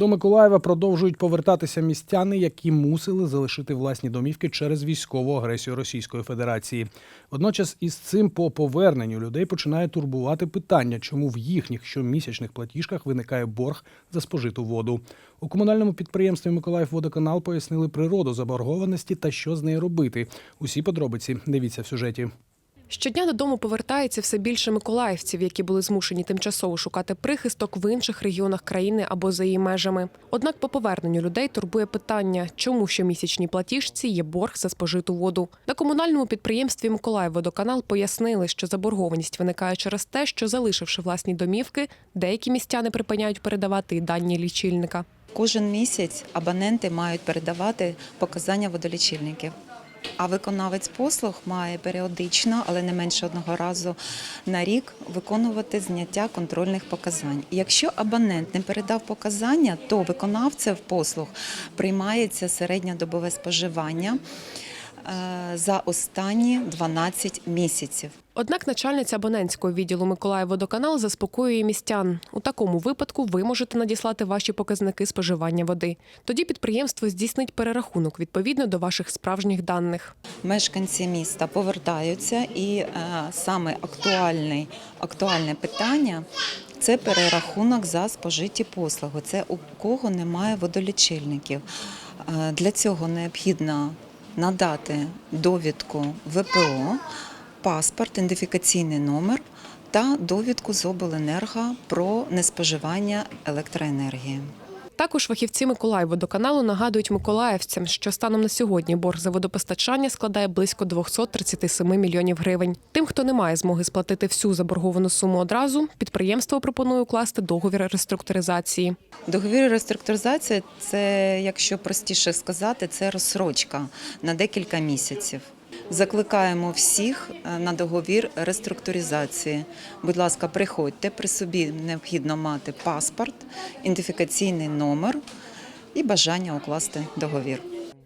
До Миколаєва продовжують повертатися містяни, які мусили залишити власні домівки через військову агресію Російської Федерації. Водночас із цим по поверненню людей починає турбувати питання, чому в їхніх щомісячних платіжках виникає борг за спожиту воду. У комунальному підприємстві Миколаївводоканал пояснили природу заборгованості та що з нею робити. Усі подробиці дивіться в сюжеті. Щодня додому повертається все більше миколаївців, які були змушені тимчасово шукати прихисток в інших регіонах країни або за її межами. Однак по поверненню людей турбує питання, чому щомісячній платіжці є борг за спожиту воду. На комунальному підприємстві Миколаївводоканал пояснили, що заборгованість виникає через те, що залишивши власні домівки, деякі містяни припиняють передавати і дані лічильника. Кожен місяць абоненти мають передавати показання водолічильників. А виконавець послуг має періодично, але не менше одного разу на рік виконувати зняття контрольних показань. Якщо абонент не передав показання, то виконавцем послуг приймається середньодобове споживання е, за останні 12 місяців. Однак начальниця абонентського відділу Миколаївводоканал заспокоює містян. У такому випадку ви можете надіслати ваші показники споживання води. Тоді підприємство здійснить перерахунок відповідно до ваших справжніх даних. Мешканці міста повертаються, і е, саме актуальний, актуальне питання це перерахунок за спожиті послуги. Це у кого немає водолічильників. Е, Для цього необхідно надати довідку ВПО, паспорт, ідентифікаційний номер та довідку з обленерго про неспоживання електроенергії. Також фахівці Миколаївводоканалу нагадують миколаївцям, що станом на сьогодні борг за водопостачання складає близько 237 мільйонів гривень. Тим, хто не має змоги сплатити всю заборговану суму одразу, підприємство пропонує укласти договір реструктуризації. Договір реструктуризації це, якщо простіше сказати, це розсрочка на декілька місяців. Закликаємо всіх е, на договір реструктуризації. Будь ласка, приходьте при собі необхідно мати паспорт, ідентифікаційний номер і бажання укласти договір.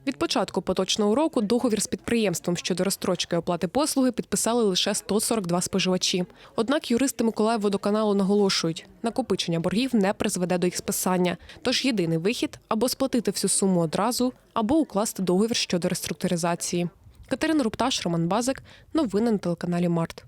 Від початку поточного року договір з підприємством щодо розстрочки оплати послуги підписали лише 142 споживачі. Однак юристи Миколаївводоканалу наголошують, накопичення боргів не призведе до їх списання. Тож єдиний вихід або сплатити всю суму одразу, або укласти договір щодо реструктуризації. Катерина Рупташ, Роман Базик. Новини на телеканалі Март.